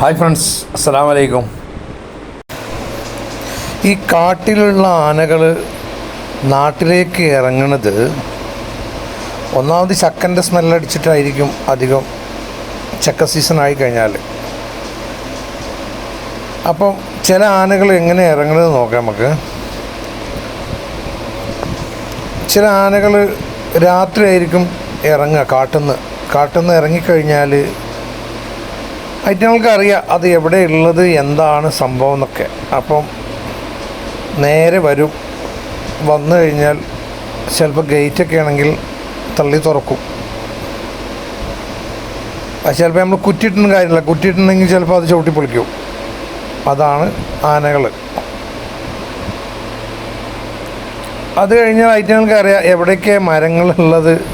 Hi friends അസ്സാം വലൈക്കും ഈ കാട്ടിലുള്ള ആനകൾ നാട്ടിലേക്ക് ഇറങ്ങണത് ഒന്നാമത് ചക്കന്റെ സ്മെല്ലടിച്ചിട്ടായിരിക്കും അധികം ചക്ക സീസൺ ആയി കഴിഞ്ഞാൽ അപ്പം ചില ആനകൾ എങ്ങനെ ഇറങ്ങണത് നോക്കാം നമുക്ക്. ചില ആനകൾ രാത്രിയായിരിക്കും ഇറങ്ങുക കാട്ടിൽ നിന്ന് ഇറങ്ങിക്കഴിഞ്ഞാൽ ഐറ്റങ്ങൾക്ക് അറിയാം അത് എവിടെ ഉള്ളത് എന്താണ് സംഭവം എന്നൊക്കെ. അപ്പം നേരെ വരും. വന്നു കഴിഞ്ഞാൽ ചിലപ്പോൾ ഗേറ്റൊക്കെ ആണെങ്കിൽ തള്ളി തുറക്കും. അത് ചിലപ്പോൾ നമ്മൾ കുറ്റിയിട്ടൊന്നും കാര്യമില്ല. കുറ്റിയിട്ടുണ്ടെങ്കിൽ ചിലപ്പോൾ അത് ചവിട്ടി പൊളിക്കും. അതാണ് ആനകൾ അത് കഴിഞ്ഞാൽ ഐറ്റങ്ങൾക്ക് അറിയാം എവിടെയൊക്കെ മരങ്ങളുള്ളത്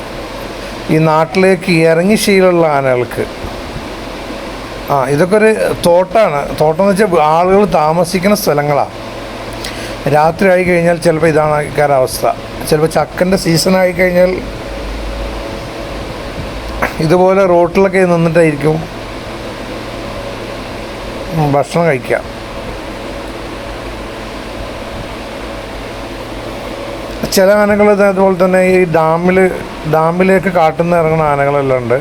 ഈ നാട്ടിലേക്ക് ഇറങ്ങി ശീലമുള്ള ആനകൾക്ക്. ആ ഇതൊക്കെ ഒരു തോട്ടാണ്. തോട്ടം എന്ന് വെച്ചാൽ ആളുകൾ താമസിക്കുന്ന സ്ഥലങ്ങളാണ് രാത്രി ആയി കഴിഞ്ഞാൽ ചിലപ്പോൾ ഇതാണ് കാലാവസ്ഥ ചിലപ്പോൾ ചക്കന്റെ സീസൺ ആയി കഴിഞ്ഞാൽ ഇതുപോലെ റോട്ടിലൊക്കെ നിന്നിട്ടായിരിക്കും ഭക്ഷണം കഴിക്കുക ചില ആനകൾ അതുപോലെ തന്നെ ഈ ഡാമിൽ ഡാമിലേക്ക് കാട്ടുന്ന ഇറങ്ങുന്ന ആനകളെല്ലാം ഉണ്ട്.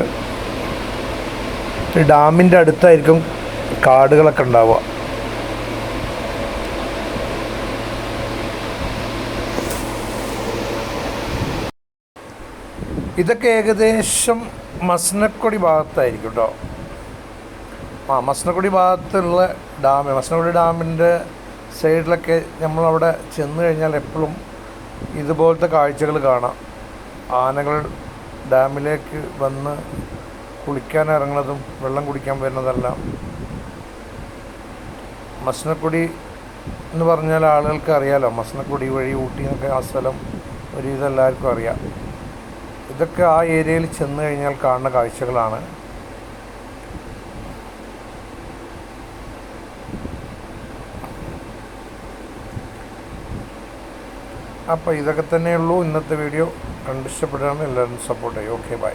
ഡാമിന്റെ അടുത്തായിരിക്കും കാടുകളൊക്കെ ഉണ്ടാവുക. ഇതൊക്കെ ഏകദേശം മസ്നക്കൊടി ഭാഗത്തായിരിക്കും കേട്ടോ ആ മസ്നക്കൊടി ഭാഗത്തുള്ള ഡാം മസ്നക്കൊടി ഡാമിന്റെ സൈഡിലൊക്കെ നമ്മളവിടെ ചെന്ന് കഴിഞ്ഞാൽ എപ്പോഴും ഇതുപോലത്തെ കാഴ്ചകൾ കാണാം. ആനകൾ ഡാമിലേക്ക് വന്ന് കുളിക്കാൻ ഇറങ്ങുന്നതും വെള്ളം കുടിക്കാൻ വരുന്നതെല്ലാം. മസ്നക്കുടി എന്ന് പറഞ്ഞാൽ ആളുകൾക്ക് അറിയാലോ മസനക്കുടി വഴി ഊട്ടി എന്നൊക്കെ ആ സ്ഥലം ഒരു ഇതെല്ലാവർക്കും അറിയാം. ഇതൊക്കെ ആ ഏരിയയിൽ ചെന്ന് കഴിഞ്ഞാൽ കാണുന്ന കാഴ്ചകളാണ്. അപ്പോൾ ഇതൊക്കെ തന്നെയുള്ളൂ ഇന്നത്തെ വീഡിയോ. കണ്ടിഷ്ടപ്പെടുകയാണ് എല്ലാവരും സപ്പോർട്ട് ചെയ്യും. Okay bye